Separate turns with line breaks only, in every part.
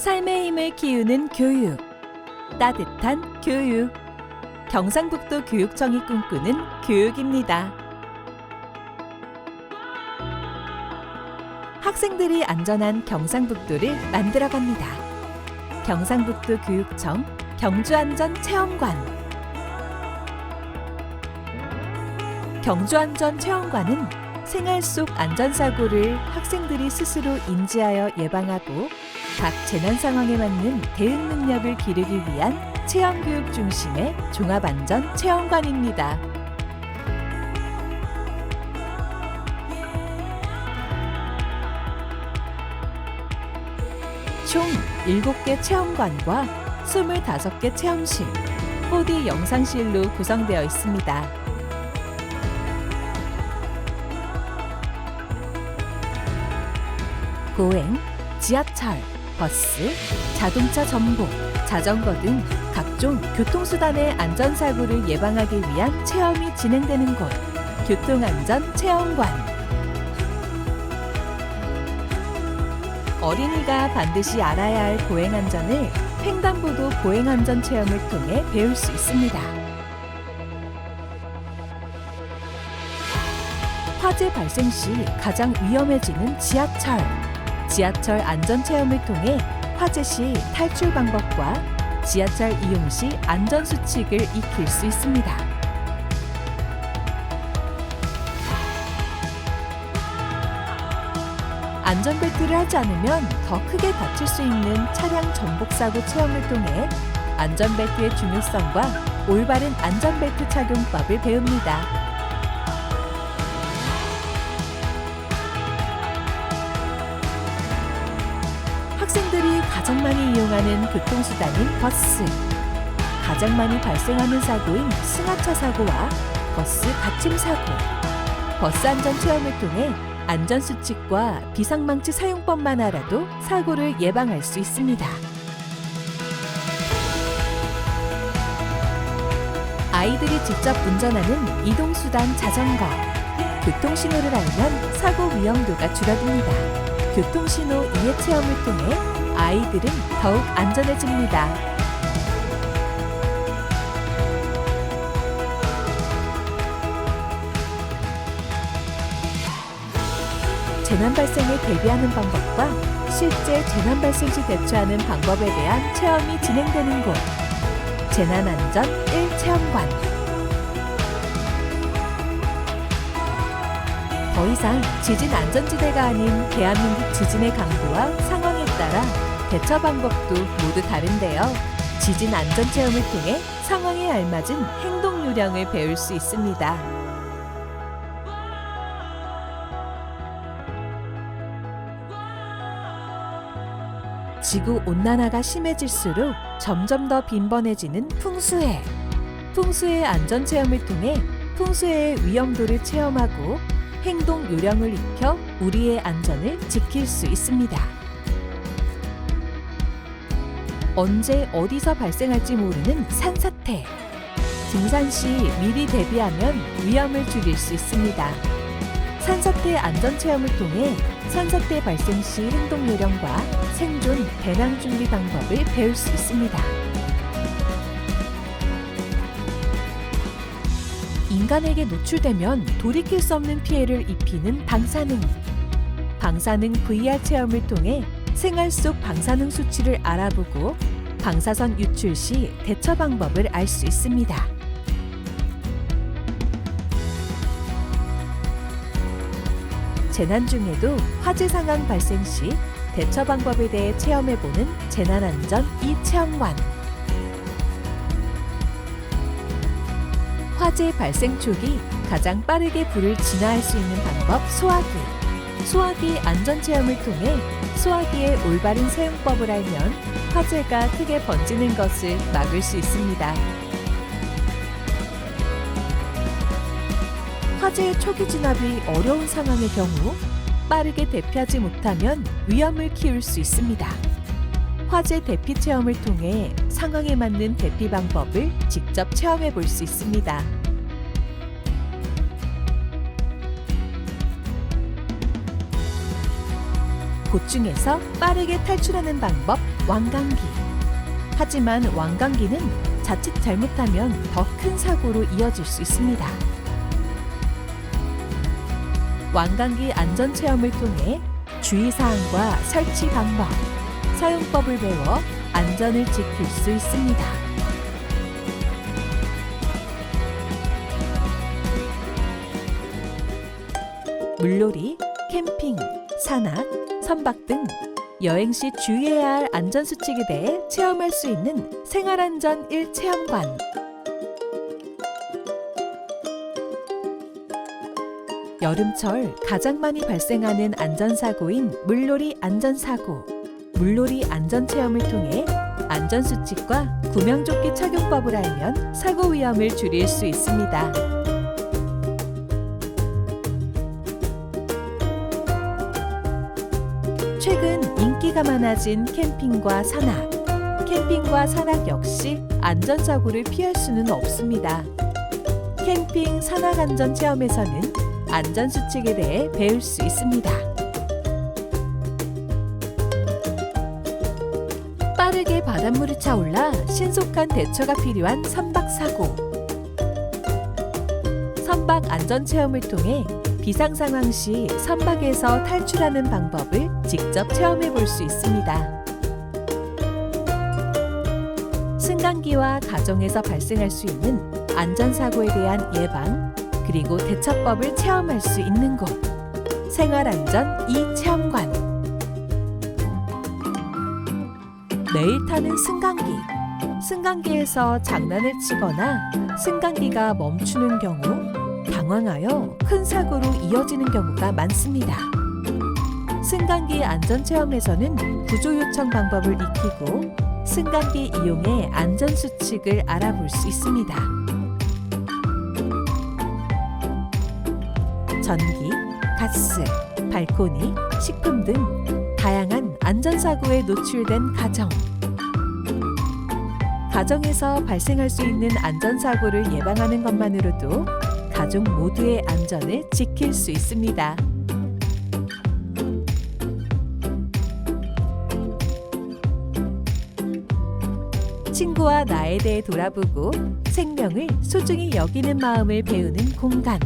삶의 힘을 키우는 교육. 따뜻한 교육. 경상북도 교육청이 꿈꾸는 교육입니다. 학생들이 안전한 경상북도를 만들어 갑니다. 경상북도 교육청 경주안전체험관. 경주안전체험관은 생활 속 안전사고를 학생들이 스스로 인지하여 예방하고 각 재난 상황에 맞는 대응 능력을 기르기 위한 체험교육 중심의 종합안전 체험관입니다. 총 7개 체험관과 25개 체험실, 4D 영상실로 구성되어 있습니다. 보행, 지하철, 버스, 자동차 전복, 자전거 등 각종 교통수단의 안전사고를 예방하기 위한 체험이 진행되는 곳, 교통안전체험관. 어린이가 반드시 알아야 할 보행안전을 횡단보도 보행안전 체험을 통해 배울 수 있습니다. 화재 발생 시 가장 위험해지는 지하철. 지하철 안전 체험을 통해 화재 시 탈출 방법과 지하철 이용 시 안전 수칙을 익힐 수 있습니다. 안전벨트를 하지 않으면 더 크게 다칠 수 있는 차량 전복 사고 체험을 통해 안전벨트의 중요성과 올바른 안전벨트 착용법을 배웁니다. 가장 많이 이용하는 교통수단인 버스. 가장 많이 발생하는 사고인 승하차 사고와 버스 받침 사고. 버스 안전 체험을 통해 안전 수칙과 비상망치 사용법만 알아도 사고를 예방할 수 있습니다. 아이들이 직접 운전하는 이동수단 자전거. 교통신호를 알면 사고 위험도가 줄어듭니다. 교통신호 이해 체험을 통해 아이들은 더욱 안전해집니다. 재난 발생에 대비하는 방법과 실제 재난 발생 시 대처하는 방법에 대한 체험이 진행되는 곳. 재난안전 1체험관. 더 이상 지진 안전지대가 아닌 대한민국 지진의 강도와 상황에 따라 대처 방법도 모두 다른데요. 지진 안전 체험을 통해 상황에 알맞은 행동 요령을 배울 수 있습니다. 지구 온난화가 심해질수록 점점 더 빈번해지는 풍수해. 풍수해 안전 체험을 통해 풍수해의 위험도를 체험하고 행동 요령을 익혀 우리의 안전을 지킬 수 있습니다. 언제 어디서 발생할지 모르는 산사태. 등산 시 미리 대비하면 위험을 줄일 수 있습니다. 산사태 안전 체험을 통해 산사태 발생 시 행동 요령과 생존 배낭 준비 방법을 배울 수 있습니다. 인간에게 노출되면 돌이킬 수 없는 피해를 입히는 방사능. 방사능 VR 체험을 통해 생활 속 방사능 수치를 알아보고 방사선 유출 시 대처 방법을 알 수 있습니다. 재난 중에도 화재 상황 발생 시 대처 방법에 대해 체험해보는 재난안전 이 체험관. 화재 발생 초기 가장 빠르게 불을 진화할 수 있는 방법 소화기. 소화기 안전 체험을 통해 소화기의 올바른 사용법을 알면 화재가 크게 번지는 것을 막을 수 있습니다. 화재의 초기 진압이 어려운 상황의 경우 빠르게 대피하지 못하면 위험을 키울 수 있습니다. 화재 대피 체험을 통해 상황에 맞는 대피 방법을 직접 체험해 볼 수 있습니다. 고충에서 빠르게 탈출하는 방법 왕강기. 하지만 왕강기는 자칫 잘못하면 더 큰 사고로 이어질 수 있습니다. 왕강기 안전 체험을 통해 주의사항과 설치 방법, 사용법을 배워 안전을 지킬 수 있습니다. 물놀이, 캠핑, 산악, 선박 등 여행 시 주의해야 할 안전 수칙에 대해 체험할 수 있는 생활안전 1체험관. 여름철 가장 많이 발생하는 안전사고인 물놀이 안전사고. 물놀이 안전체험을 통해 안전수칙과 구명조끼 착용법을 알면 사고 위험을 줄일 수 있습니다. 인기가 많아진 캠핑과 산악. 캠핑과 산악 역시 안전사고를 피할 수는 없습니다. 캠핑 산악 안전 체험에서는 안전수칙에 대해 배울 수 있습니다. 빠르게 바닷물이 차올라 신속한 대처가 필요한 선박 사고. 선박 안전 체험을 통해 비상 상황 시 선박에서 탈출하는 방법을 직접 체험해 볼 수 있습니다. 승강기와 가정에서 발생할 수 있는 안전사고에 대한 예방, 그리고 대처법을 체험할 수 있는 곳. 생활안전 2체험관. 매일 타는 승강기. 승강기에서 장난을 치거나 승강기가 멈추는 경우 당황하여 큰 사고로 이어지는 경우가 많습니다. 승강기 안전체험에서는 구조 요청 방법을 익히고 승강기 이용의 안전수칙을 알아볼 수 있습니다. 전기, 가스, 발코니, 식품 등 다양한 안전사고에 노출된 가정. 가정에서 발생할 수 있는 안전사고를 예방하는 것만으로도 가족 모두의 안전을 지킬 수 있습니다. 친구와 나에 대해 돌아보고 생명을 소중히 여기는 마음을 배우는 공간.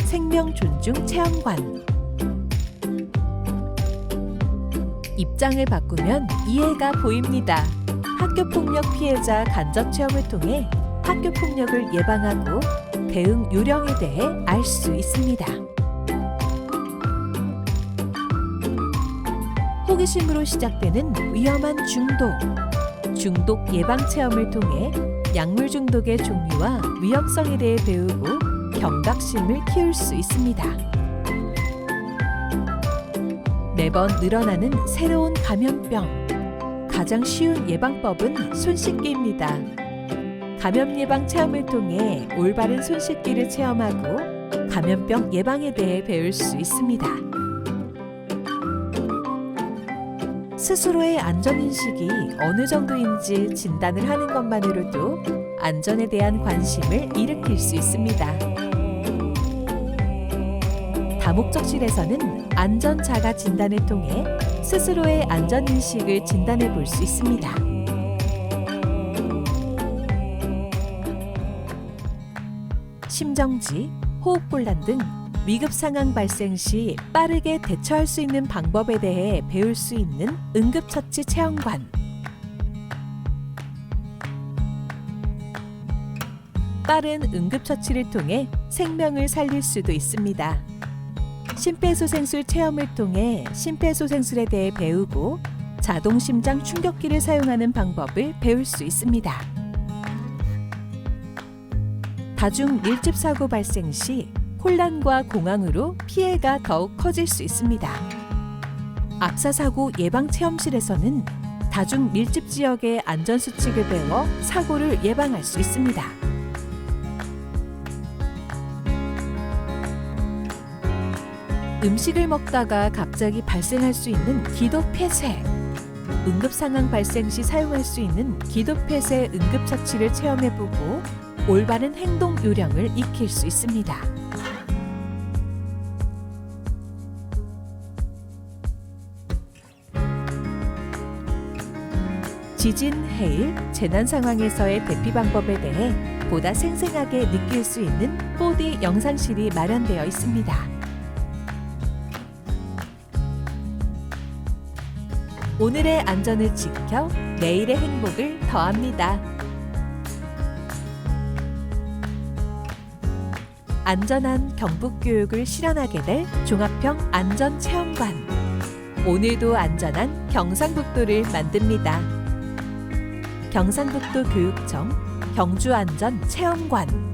생명 존중 체험관. 입장을 바꾸면 이해가 보입니다. 학교 폭력 피해자 간접 체험을 통해 학교 폭력을 예방하고 대응 요령에 대해 알 수 있습니다. 호기심으로 시작되는 위험한 중독. 중독 예방 체험을 통해 약물 중독의 종류와 위험성에 대해 배우고 경각심을 키울 수 있습니다. 매번 늘어나는 새로운 감염병. 가장 쉬운 예방법은 손 씻기입니다. 감염 예방 체험을 통해 올바른 손 씻기를 체험하고 감염병 예방에 대해 배울 수 있습니다. 스스로의 안전인식이 어느 정도인지 진단을 하는 것만으로도 안전에 대한 관심을 일으킬 수 있습니다. 다목적실에서는 안전 자가 진단을 통해 스스로의 안전인식을 진단해 볼 수 있습니다. 심정지, 호흡곤란 등 위급 상황 발생 시 빠르게 대처할 수 있는 방법에 대해 배울 수 있는 응급처치 체험관. 빠른 응급처치를 통해 생명을 살릴 수도 있습니다. 심폐소생술 체험을 통해 심폐소생술에 대해 배우고 자동 심장 충격기를 사용하는 방법을 배울 수 있습니다. 다중 밀집 사고 발생 시 혼란과 공황으로 피해가 더욱 커질 수 있습니다. 압사 사고 예방 체험실에서는 다중 밀집 지역의 안전 수칙을 배워 사고를 예방할 수 있습니다. 음식을 먹다가 갑자기 발생할 수 있는 기도 폐쇄. 응급 상황 발생 시 사용할 수 있는 기도 폐쇄 응급 처치를 체험해 보고 올바른 행동 요령을 익힐 수 있습니다. 지진, 해일, 재난 상황에서의 대피 방법에 대해 보다 생생하게 느낄 수 있는 4D 영상실이 마련되어 있습니다. 오늘의 안전을 지켜 내일의 행복을 더합니다. 안전한 경북 교육을 실현하게 될 종합형 안전체험관. 오늘도 안전한 경상북도를 만듭니다. 경상북도 교육청 경주안전체험관.